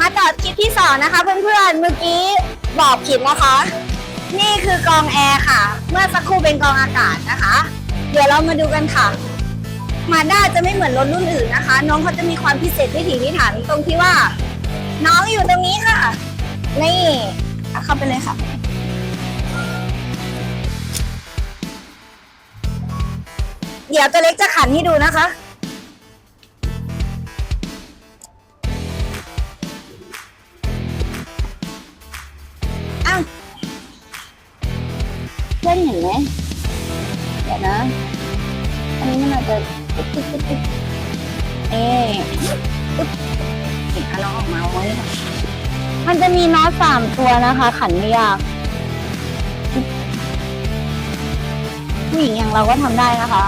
มาต่อคลิปที่สองนะคะ เพื่อนๆ เมื่อกี้บอกผิดนะคะ นี่คือกองแอร์ค่ะ เมื่อสักครู่เป็นกองอากาศนะคะ เดี๋ยวเรามาดูกันค่ะ มาด้าจะไม่เหมือนรถรุ่นอื่นนะคะ น้องเขาจะมีความพิเศษพิถีพิถันตรงที่ว่า น้องอยู่ตรงนี้ค่ะ นี่เอาเข้าไปเลยค่ะเดี๋ยวตัวเล็กจะขันให้ดูนะคะ เพื่อนเห็นไหมเดี๋ยวนะ อันนี้มันอาจจะติ๊กติ๊กติ๊กติ๊กเอ๊ะปึ๊บติดอันน้องออกมาไว้ค่ะมันจะมีน็อตสามตัวนะคะ ขันไม่ยากผู้หญิงอย่างเราก็ทำได้นะคะ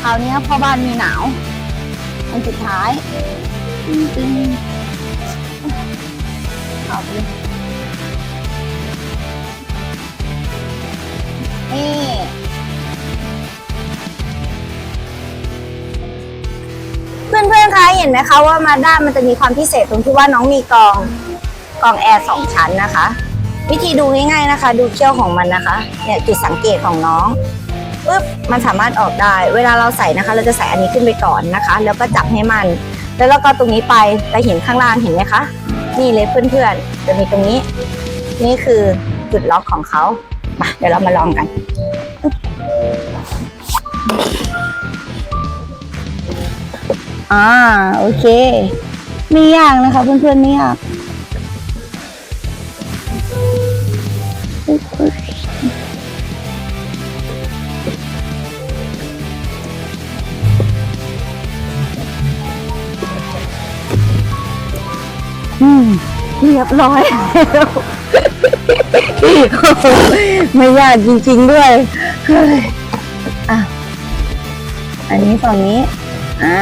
คราวนี้พ่อบ้านมีหนาว อันสุดท้ายตึ้งตึ้งเอาไปเลย เห็นไหมคะว่ามาด้ามันจะมีความพิเศษตรงที่ว่าน้องมีกองกองแอร์สองชั้นนะคะ วิธีดูง่ายๆนะคะ ดูเขี้ยวของมันนะคะเนี่ยจุดสังเกตของน้องปึ๊บมันสามารถออกได้ เวลาเราใส่นะคะ เราจะใส่อันนี้ขึ้นไปก่อนนะคะ แล้วก็จับให้มัน แล้วเราก็ตรงนี้ไปแต่เห็นข้างล่างเห็นไหมคะนี่เลยเพื่อนๆจะมีตรงนี้ นี่คือจุดล็อกของเขามาเดี๋ยวเรามาลองกัน อ่าโอเค ไม่ยากนะคะ เพื่อนๆไม่ยากอืมเรียบร้อยแล้วไม่ยากจริงๆด้วยเฮ้ยอะอันนี้ฝั่งนี้ อ่า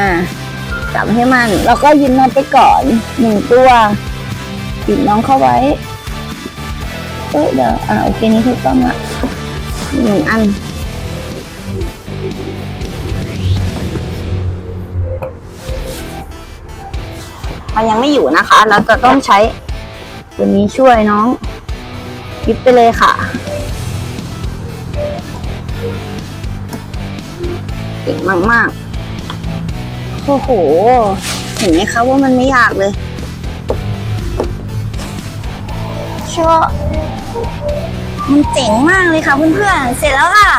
จับให้มัน แล้วก็ยินน็อตไปก่อนหนึ่งตัวปิดน้องเข้าไว้เอ้ยเดี๋ยวอ่าโอเคนี้ถูกต้องละหนึ่งอันมันยังไม่อยู่นะคะ เราจะต้องใช้ตัวนี้ช่วยน้องยิบไปเลยค่ะเก่งมากๆ โอ้โห เห็นไหมคะว่ามันไม่ยากเลยชัวมันเจ๋งมากเลยค่ะเพื่อนๆ เสร็จแล้วค่ะ